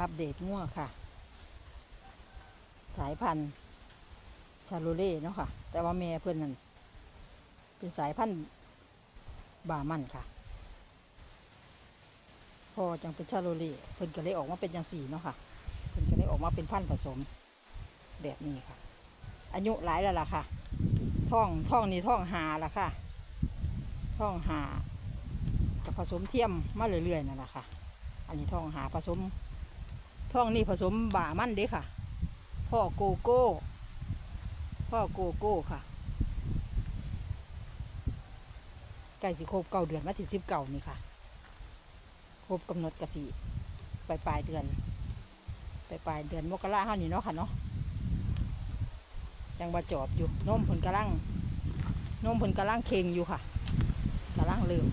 อัปเดตงัวค่ะ สายพันธุ์ชาโลเล่เนาะค่ะ แต่ว่าแม่เพื่อนนั่นเป็นสายพันธุ์บามันค่ะ พอจังเป็นชาโลเล่เพิ่อนก็เลยออกมาเป็นจังสี่เนาะค่ะ เพิ่อนก็เลยออกมาเป็นพันธุ์ผสมแบบนี้ค่ะ อายุหลายแล้วล่ะค่ะ ท่องท่องนี่ท่องหาละค่ะ ท่องหากับผสมเทียมมาเรื่อยๆนั่นแหละค่ะ อันนี้ท่องหาผสม ท่องนี่ผสมบ่ามั่นเด้ค่ะ พ่อโกโก้ พ่อโกโก้ค่ะใกล้สิครบเก้าเดือนมาที่สิบเก้านี่ค่ะ ครบกำหนดกะสิปลายปลายเดือนปลายปลายเดือนมกราเฮานี่เนาะค่ะเนาะยังบาจอบอยู่นมผลกระลังนมผลกระลังเค็งอยู่ค่ะกระลังเริ่ม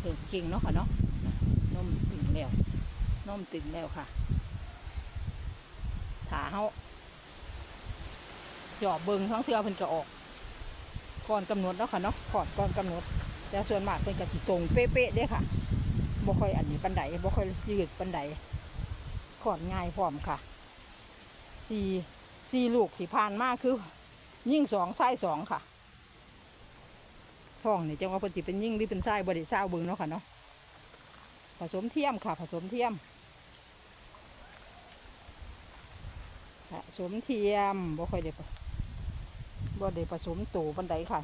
เริ่มเค็งเนาะค่ะเนาะนมตึงแล้วนมตึงแล้วค่ะ เฮาจอบเบิงทั้งเทือเพิ่นก็ออก ก่อนกำหนดเนาะค่ะเนาะก่อนก่อนกำหนด แต่ส่วนมากเพิ่นก็สิตรงเป๊ะๆเด้ค่ะบ่ค่อยอันนี้ปันไดบ่ค่อยยืดปันไดขอดง่ายพร้อมค่ะสี่สี่ลูกที่ผ่านมาคือ ยิ่งสองไส้สองค่ะท้องนี่จังว่าเพิ่นสิเป็นยิ่งหรือเป็นไส้บ่ได้ทราบเบิ่งเนาะค่ะเนาะผสมเทียมค่ะ ผสมเทียม สมเทียมบ่ค่อยได้ผบ่ได้ผสมโตปันไดค่ะ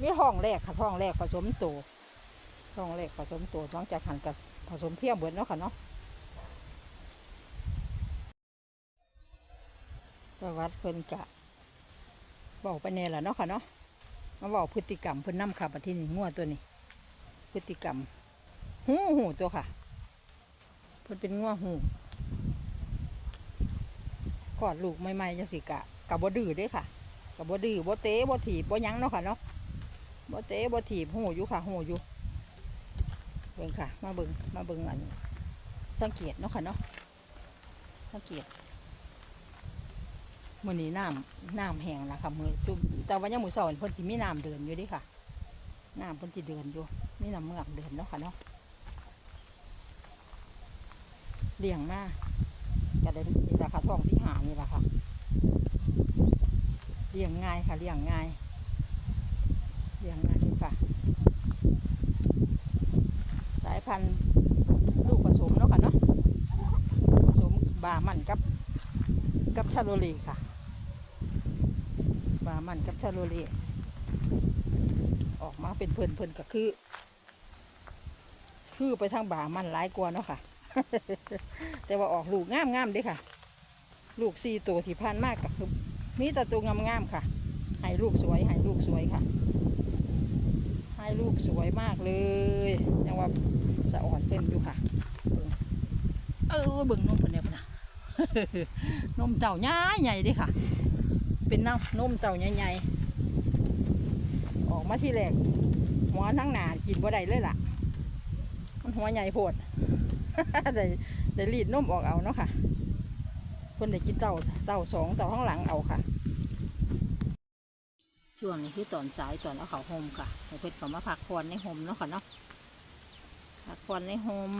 มีห้องแรกค่ะห้องแรกผสมโตห้องแรกผสมโตหลังจากหันกับผสมเทียมเบิดเนาะค่ะเนาะประวัติเพิ่นกะบอกไปแน่ละเนาะค่ะเนาะมาบอกพฤติกรรมเพิ่นนำค่ะบัดที่นี่งัวตัวนี้ พฤติกรรมหูหูตัวค่ะ เพิ่นเป็นงัวหู กอดลูกใหม่ๆจังสิกะกับบ่ดื้อเด้ค่ะกับบ่ดื้อบ่เตะบ่ถีบบ่ยั้งเนาะค่ะเนาะบ่เตะบ่ถีบหูอยู่ค่ะหูอยู่เบิ่งค่ะ มาเบิ่งมาเบิ่งอันสังเกตเนาะค่ะเนาะสังเกตมื้อนี้น้ำน้ำแห้งแล้วค่ะมื้อซุมแต่ว่ายังมื้อเช้าเพิ่นสิมีน้ำเดินอยู่ดิค่ะน้ำเพิ่นสิเดินอยู่มีน้ำเมือกเดินเนาะค่ะเนาะเลี้ยงมา ก็ได้นี่ราคาทองที่หานี่แหละค่ะเลี้ยงง่ายค่ะเลี้ยงง่ายเลี้ยงง่ายอยู่ค่ะ สายพันธุ์ลูกผสมเนาะค่ะเนาะผสมบามันกับกับชาโลเลค่ะบามันกับชาโลเลออกมาเป็นเพิ่นเพิ่นก็คือ คือไปทางบามันหลายกว่าเนาะค่ะ แต่ว่าออกลูกงามงามๆเด้ค่ะ ลูกสี่ตัวที่ผ่านมากก็คือมีแต่ตัวงามงามๆค่ะให้ลูกสวยให้ลูกสวยค่ะให้ลูกสวยมากเลยยังว่าสะอ่อนเพิ่นอยู่ค่ะ เออเบิ่งนมเพิ่นเนี่ยนะนมเต่าใหญ่ใหญ่ด้ค่ะ เป็นน้ำนมเต่าใหญ่ๆออกมาที่แรกหัวทั้งหนากินบ่ได้เลยล่ะ มันหัวใหญ่โพด ได้ได้รีดนมออกเอาเนาะค่ะคนได้กินเต่าเต่าสองเต่าข้างหลังเอาค่ะ ช่วงนี้คือตอนสายตอนเอาเขาโฮมค่ะให้เพื่อนเขามาพักผ่อนในโฮมเนาะค่ะเนาะพักผ่อนในโฮม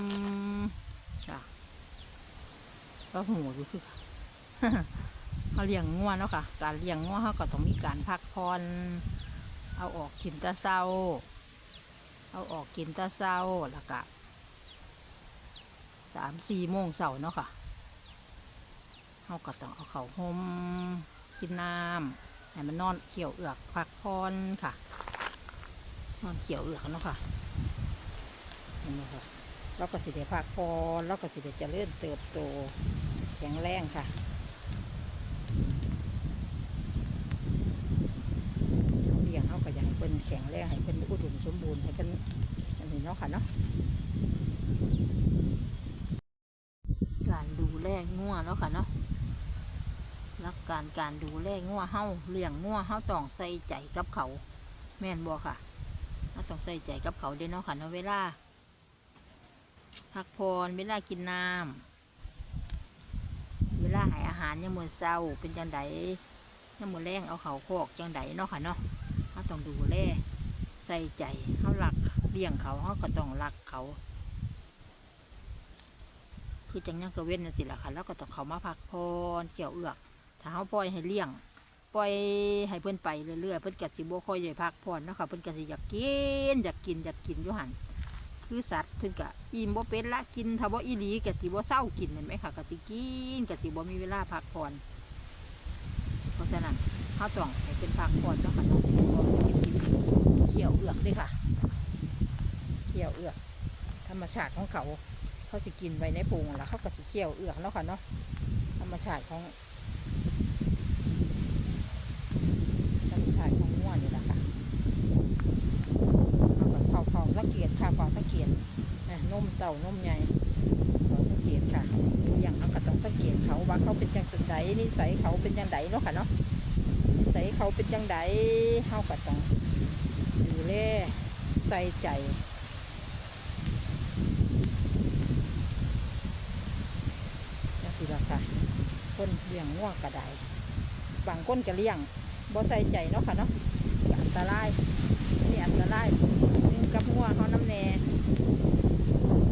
ค่ะก็หูอยู่คือเขาเลี้ยงงัวเนาะค่ะ การเลี้ยงงัวเขาก็ต้องมีการพักผ่อนเอาออกกินตะเศร้า เอาออกกินตะเศร้าแล้วก็ สามสี่โมงเสาร์เนาะค่ะเขาก็ต้องเอาเขาห่มกินน้ำให้มันนอนเขียวเอือกพักพรค่ะ นอนเขียวเอือกเนาะค่ะเห็นไหมคะเราก็สิได้พักพรเราก็สิได้เจริญเติบโตแข็งแรงค่ะเลี้ยงเขาก็อยากให้เป็นแข็งแรงให้เป็นอุดมสมบูรณ์ให้เป็นอันนี้เนาะค่ะเนาะ ลงัวเนาะค่ะเนาะรักการการดูแลงัวเฮาเลี้ยงงัวเฮาต้องใส่ใจกับเขา แม่นบ่ค่ะเฮาต้องใส่ใจกับเขาเด้เนาะค่ะเนาะเวลาพักผ่อนเวลากินน้ำเวลาให้อาหารยามมื้อเช้าเป็นจังไดยามมื้อแรงเอาเขาโคกจังไดเนาะค่ะเนาะเฮาต้องดูแลใส่ใจเฮารักเลี้ยงเขาเฮาก็ต้องรักเขา คือจังยังกระเว้นนั่นสิล่ะค่ะแล้วก็ต้องเขามาพักพรเกี่ยวเอือกถ้าเขาปล่อยให้เลี้ยงปล่อยให้เพิ่อนไปเรื่อยๆเพิ่อนก็สิบ่ค่อยได้พักผ่อนเนาะค่ะเพิ่อนก็สิอยากกินอยากกินอยากกินอยู่หันคือสัตว์เพิ่อนก็อิ่มบ่เป็นละกินถ้าบ่อีหลีก็สิบ่เศร้ากินเห็นไหมค่ะก็สิกินก็สิบ่มีเวลาพักผ่อนเพราะฉะนั้นเฮาต้องให้เพิ่นพักผ่อนเนาะค่ะเนาะบ่กินกินเขี่ยวเอือกด้ค่ะเขี่ยวเอือกธรรมชาติของเขา เขาสิกินไว้ในโพรงแล้วเขาก็สิเขี่ยวเอือกเนาะค่ะเนาะธรรมชาติของธรรมชาติของง่วนนี่แหละค่ะเอาแบบเผาๆสังเกตค่ะเผาสังเกตนะนมเต่านมใหญ่เผาสังเกตค่ะตัวอย่างเขาก็ต้องสังเกตเขาว่าเขาเป็นจังไดนิสัยเขาเป็นจังไดเนาะค่ะเนาะนิสัยเขาเป็นจังไดเขาก็ต้องดูแลใส่ใจงสิละค่ะ คนเลี้ยงง่วงกระไดบางคนก็เลี้ยงบ่ใส่ใจเนาะค่ะเนาะอันตรายนี่อันตรายนึ่งกับหัวเขาน้ำแน่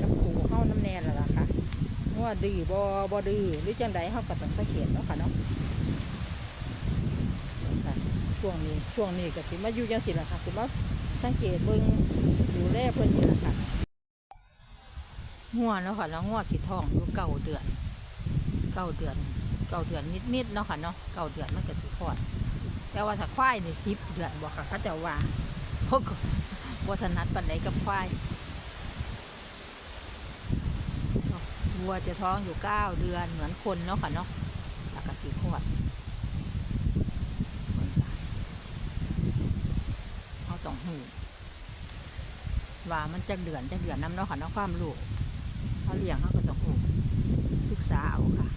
กับตูเขาน้ำแน่และล่ะค่ะหัวดื้อบ่บ่ดื้อหรือจังใดเขาก็ต้องสังเกตเนาะค่ะเนาะช่วงนี้ช่วงนี้ก็สิมาอยู่จังสิล่ะค่ะสิมาสังเกตเบิ่งดูแลเพิ่นนี่ล่ะค่ะหัวเนาะค่ะแล้วหัวสิท้องอยู่เก้าเดือนเก้าเดือน เก้าเดือนนิดๆเนาะค่ะเนาะเก้าเดือนมันก็สิคลอด แต่ว่าถ้าควายนี่สิบเดือนบอกค่ะเขาจะว่าพวกวัฒนัดปันไดกับควายวัวจะท้องอยู่เก้าเดือนเหมือนคนเนาะค่ะเนาะแล้วก็สีขวดเขาต้องหูว่ามันจะเดือนจะเดือนน้ำเนาะค่ะเนาะความลูกเขาเลี้ยงเขาก็ต้องหูศึกษาเอาค่ะ